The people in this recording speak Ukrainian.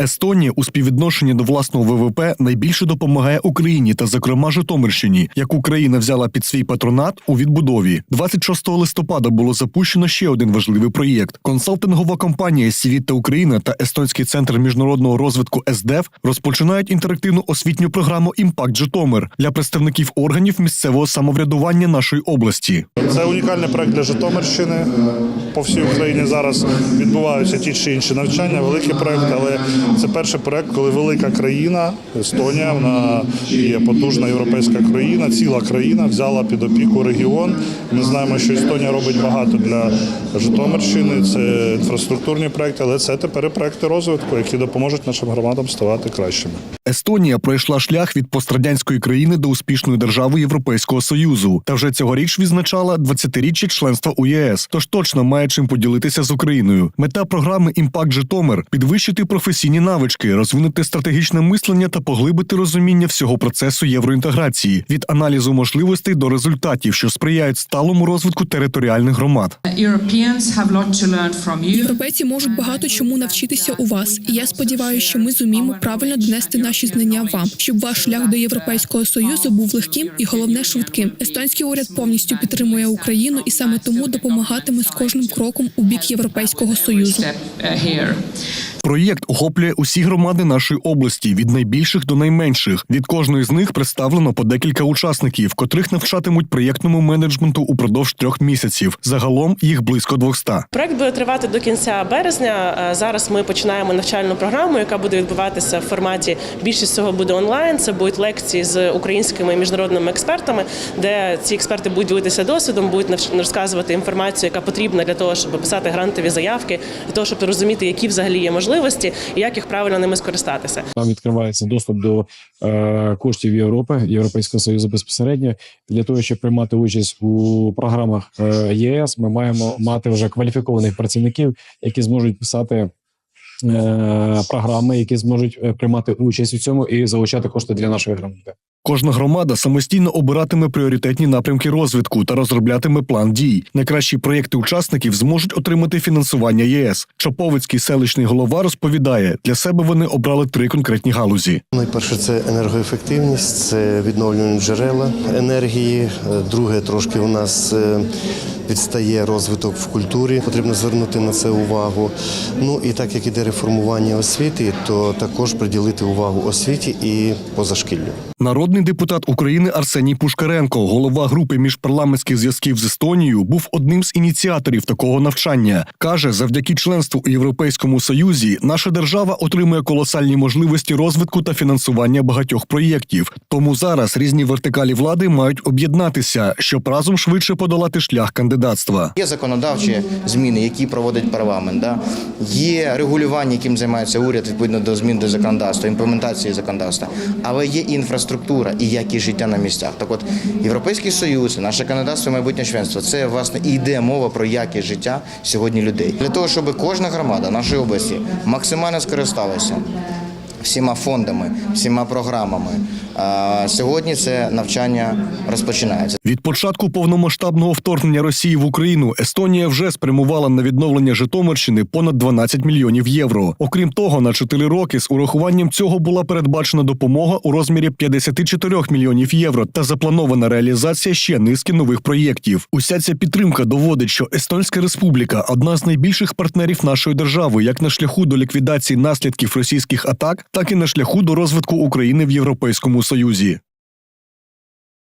Естонія у співвідношенні до власного ВВП найбільше допомагає Україні та, зокрема, Житомирщині, яку країна взяла під свій патронат у відбудові. 26 листопада було запущено ще один важливий проєкт. Консалтингова компанія Сівіта Україна та Естонський центр міжнародного розвитку СДЕФ розпочинають інтерактивну освітню програму Імпакт Житомир для представників органів місцевого самоврядування нашої області. Це унікальний проект для Житомирщини. По всій Україні зараз відбуваються ті чи інші навчання, великий проект, але це перший проект, коли велика країна, Естонія, вона є потужна європейська країна, ціла країна взяла під опіку регіон. Ми знаємо, що Естонія робить багато для Житомирщини. Це інфраструктурні проекти, але це тепер проекти розвитку, які допоможуть нашим громадам ставати кращими. Естонія пройшла шлях від пострадянської країни до успішної держави Європейського союзу та вже цьогоріч відзначала 20-річчя членства у єС. Тож точно має чим поділитися з Україною. Мета програми Імпакт Житомир підвищити професійні навички, розвинути стратегічне мислення та поглибити розуміння всього процесу євроінтеграції від аналізу можливостей до результатів, що сприяють сталому розвитку територіальних громад. Європейці можуть багато чому навчитися у вас, і я сподіваюся, що ми зуміємо правильно донести наші знання вам, щоб ваш шлях до європейського союзу був легким і головне швидким. Естонський уряд повністю підтримує Україну і саме тому допомагатиме з кожним кроком у бік європейського союзу. Проєкт охоплює усі громади нашої області від найбільших до найменших. Від кожної з них представлено по декілька учасників, котрих навчатимуть проєктному менеджменту упродовж трьох місяців. Загалом їх близько 200. Проект буде тривати до кінця березня. Е, Зараз ми починаємо навчальну програму, яка буде відбуватися в форматі більшість цього буде онлайн. Це будуть лекції з українськими і міжнародними експертами, де ці експерти будуть ділитися досвідом, будуть розказувати інформацію, яка потрібна для того, щоб писати грантові заявки, для того, щоб розуміти, які взагалі є можливості і як їх правильно ними скористатися. Там відкривається доступ до е, коштів Європи, Європейського союзу безпосередньо. Для того, щоб приймати участь у програмах е, ЄС, ми маємо мати вже кваліфікованих працівників, які зможуть писати. е, Програми, які зможуть е, приймати участь у цьому і залучати кошти для нашої громади. Кожна громада самостійно обиратиме пріоритетні напрямки розвитку та розроблятиме план дій. Найкращі проєкти учасників зможуть отримати фінансування ЄС. Чоповицький селищний голова розповідає, для себе вони обрали три конкретні галузі. Найперше це енергоефективність, це відновлювані джерела енергії. Е, Друге, трошки у нас е, відстає розвиток в культурі. Потрібно звернути на це увагу. Ну і так як іде реформування освіти, то також приділити увагу освіті і позашкіллю. Народний депутат України Арсеній Пушкаренко, голова групи міжпарламентських зв'язків з Естонією, був одним з ініціаторів такого навчання. каже, завдяки членству у Європейському Союзі наша держава отримує колосальні можливості розвитку та фінансування багатьох проєктів. Тому зараз різні вертикалі влади мають об'єднатися, щоб разом швидше подолати шлях кандидатства. Є законодавчі зміни, які проводить парламент. Да? Є регулювання, яким займається уряд відповідно до змін до законодавства, імплементації законодавства, але є інфраструктура і якість життя на місцях. Так от Європейський Союз, наше законодавство, майбутнє членство це власне і йде мова про якість життя сьогодні людей. Для того, щоб кожна громада нашої області максимально скористалася всіма фондами, всіма програмами. Сьогодні це навчання розпочинається. Від початку повномасштабного вторгнення Росії в Україну Естонія вже спрямувала на відновлення Житомирщини понад 12 мільйонів євро. Окрім того, на 4 роки з урахуванням цього була передбачена допомога у розмірі 54 мільйонів євро та запланована реалізація ще низки нових проєктів. Уся ця підтримка доводить, що Естонська Республіка одна з найбільших партнерів нашої держави, як на шляху до ліквідації наслідків російських атак, так і на шляху до розвитку України в Європейському Союзі.